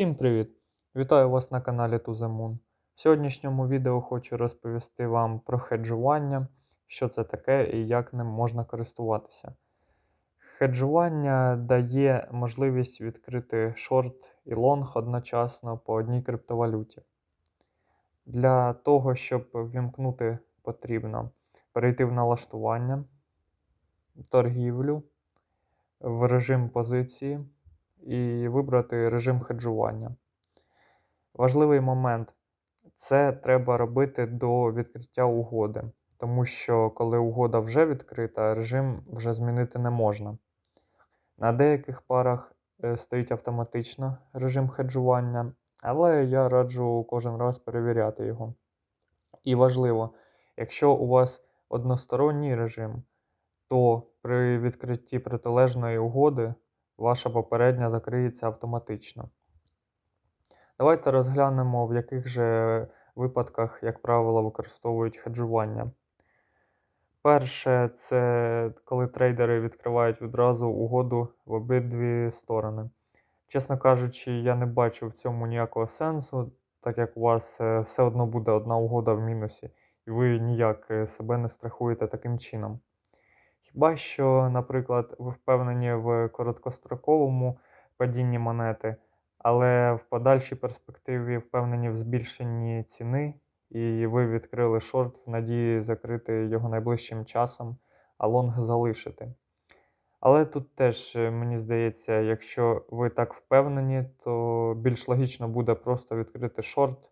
Всім привіт! Вітаю вас на каналі To The. В сьогоднішньому відео хочу розповісти вам про хеджування, що це таке і як ним можна користуватися. Хеджування дає можливість відкрити шорт і лонг одночасно по одній криптовалюті. Для того, щоб ввімкнути, потрібно перейти в налаштування, торгівлю, в режим позиції і вибрати режим хеджування. Важливий момент це треба робити до відкриття угоди, тому що коли угода вже відкрита, режим вже змінити не можна. На деяких парах е, стоїть автоматично режим хеджування, але я раджу кожен раз перевіряти його. І важливо, якщо у вас односторонній режим, то при відкритті протилежної угоди ваша попередня закриється автоматично. Давайте розглянемо, в яких же випадках, як правило, використовують хеджування. Перше, це коли трейдери відкривають відразу угоду в обидві сторони. Чесно кажучи, я не бачу в цьому ніякого сенсу, так як у вас е, все одно буде одна угода в мінусі, і ви ніяк е, себе не страхуєте таким чином. Хіба що, наприклад, ви впевнені в короткостроковому падінні монети, але в подальшій перспективі впевнені в збільшенні ціни, і ви відкрили шорт в надії закрити його найближчим часом, а лонг залишити. Але тут теж, е, мені здається, якщо ви так впевнені, то більш логічно буде просто відкрити шорт,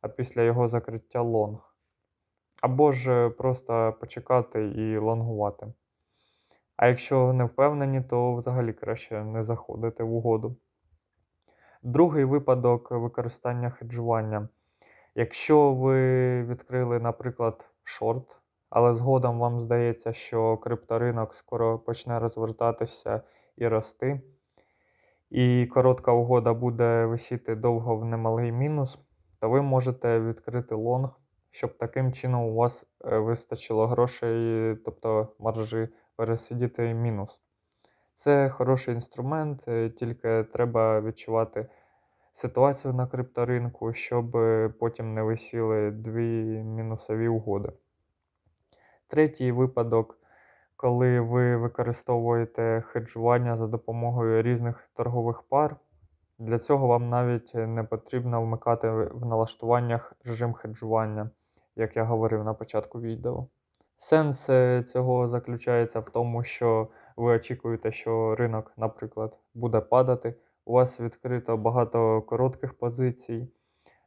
а після його закриття лонг. Або ж е, просто почекати і лонгувати. А якщо не впевнені, то взагалі краще не заходити в угоду. Другий випадок використання хеджування. Якщо ви відкрили, наприклад, шорт, але згодом вам здається, що крипторинок скоро почне розвертатися і рости, і коротка угода буде висіти довго в немалий мінус, то ви можете відкрити лонг, щоб таким чином у вас е, вистачило грошей, тобто маржі, пересидіти мінус. Це хороший інструмент, е, тільки треба відчувати ситуацію на крипторинку, щоб е, потім не висіли дві мінусові угоди. Третій випадок, коли ви використовуєте хеджування за допомогою різних торгових пар. Для цього вам навіть не потрібно вмикати в налаштуваннях режим хеджування, як я говорив на початку відео. Сенс е, цього заключається в тому, що ви очікуєте, що ринок, наприклад, буде падати. У вас відкрито багато коротких позицій,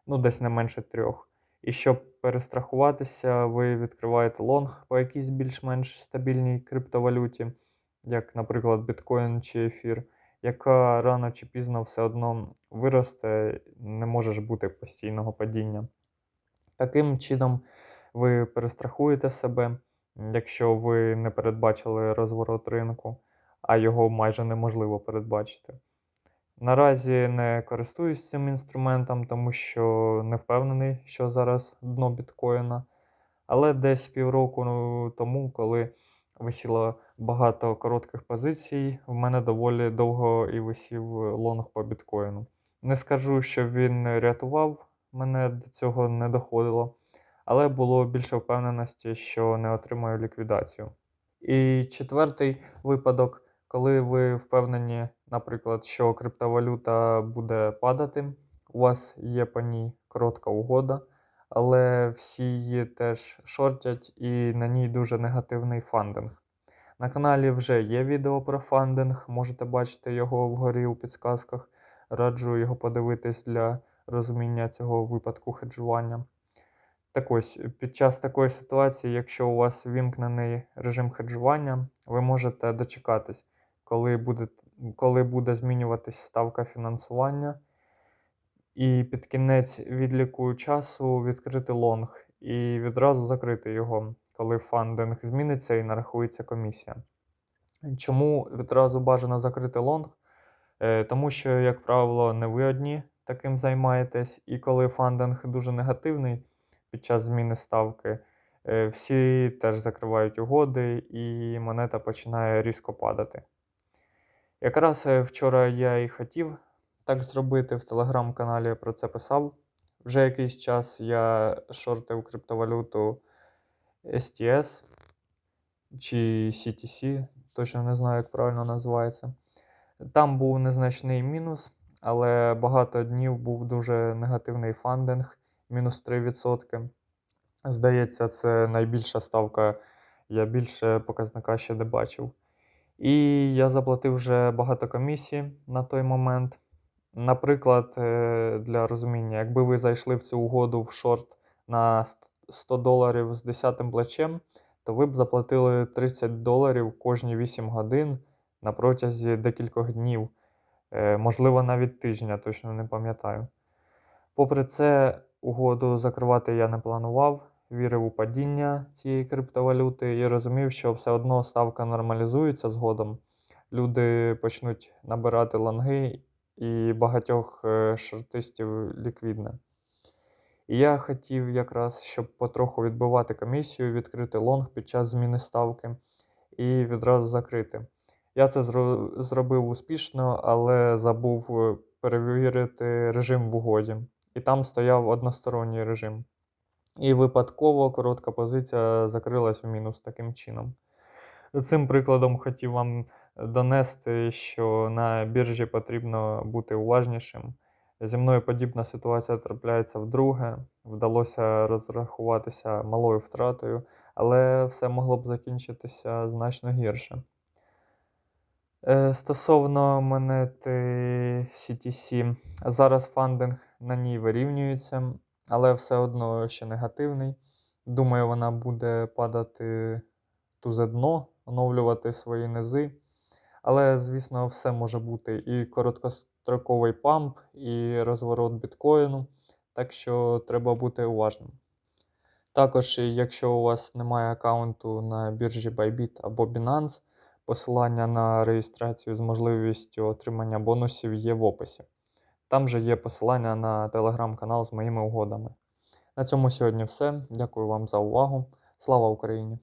ну десь не менше трьох. І щоб перестрахуватися, ви відкриваєте лонг по якійсь більш-менш стабільній криптовалюті, як, наприклад, біткоін чи ефір, яка рано чи пізно все одно виросте, не може ж бути постійного падіння. Таким чином, ви перестрахуєте себе, якщо ви не передбачили розворот ринку, а його майже неможливо передбачити. Наразі не користуюсь цим інструментом, тому що не впевнений, що зараз дно біткоїна. Але десь півроку тому, коли висіло багато коротких позицій, в мене доволі довго і висів лонг по біткоїну. Не скажу, що він рятував, мене до цього не доходило, але було більше впевненості, що не отримаю ліквідацію. І четвертий випадок, коли ви впевнені наприклад, що криптовалюта буде падати, у вас є по ній коротка угода, але всі її теж шортять і на ній дуже негативний фандинг. На каналі вже є відео про фандинг, можете бачити його вгорі у підсказках. Раджу його подивитись для розуміння цього випадку хеджування. Так ось, під час такої ситуації, якщо у вас вімкнений режим хеджування, ви можете дочекатись, коли буде коли буде змінюватись ставка фінансування. І під кінець відліку часу відкрити лонг і відразу закрити його, коли фандинг зміниться і нарахується комісія. Чому відразу бажано закрити лонг? Е, тому що, як правило, не ви одні таким займаєтесь, і коли фандинг дуже негативний під час зміни ставки, е, всі теж закривають угоди, і монета починає різко падати. Якраз е, вчора я і хотів так зробити. В телеграм-каналі про це писав. Вже якийсь час я шортив криптовалюту STS чи CTC, точно не знаю, як правильно називається. Там був незначний мінус, але багато днів був дуже негативний фандинг, мінус 3%. Здається, це найбільша ставка, я більше показника ще не бачив. І я заплатив вже багато комісій на той момент. Наприклад, е, для розуміння, якби ви зайшли в цю угоду в шорт на 100 доларів з 10 плечем, то ви б заплатили 30 доларів кожні 8 годин на протязі декількох днів, Е, можливо, навіть тижня, точно не пам'ятаю. Попри це, угоду закривати я не планував, вірив у падіння цієї криптовалюти і розумів, що все одно ставка нормалізується згодом. Люди почнуть набирати лонги, і багатьох е, шортистів ліквідне. І я хотів якраз, щоб потроху відбивати комісію, відкрити лонг під час зміни ставки і відразу закрити. Я це зро- зробив успішно, але забув е, перевірити режим в угоді. І там стояв односторонній режим. І випадково коротка позиція закрилась в мінус таким чином. Цим прикладом хотів вам донести, що на біржі потрібно бути уважнішим. Зі мною подібна ситуація трапляється вдруге. Вдалося розрахуватися малою втратою, але все могло б закінчитися значно гірше. Е, Стосовно монети CTC, зараз фандинг на ній вирівнюється, але все одно ще негативний. Думаю, вона буде падати тузе дно, оновлювати свої низи. Але, звісно, все може бути і короткостроковий памп, і розворот біткоїну. Так що треба бути уважним. Також, якщо у вас немає аккаунту на біржі Bybit або Binance, посилання на реєстрацію з можливістю отримання бонусів є в описі. Там же є посилання на телеграм-канал з моїми угодами. На цьому сьогодні все. Дякую вам за увагу. Слава Україні!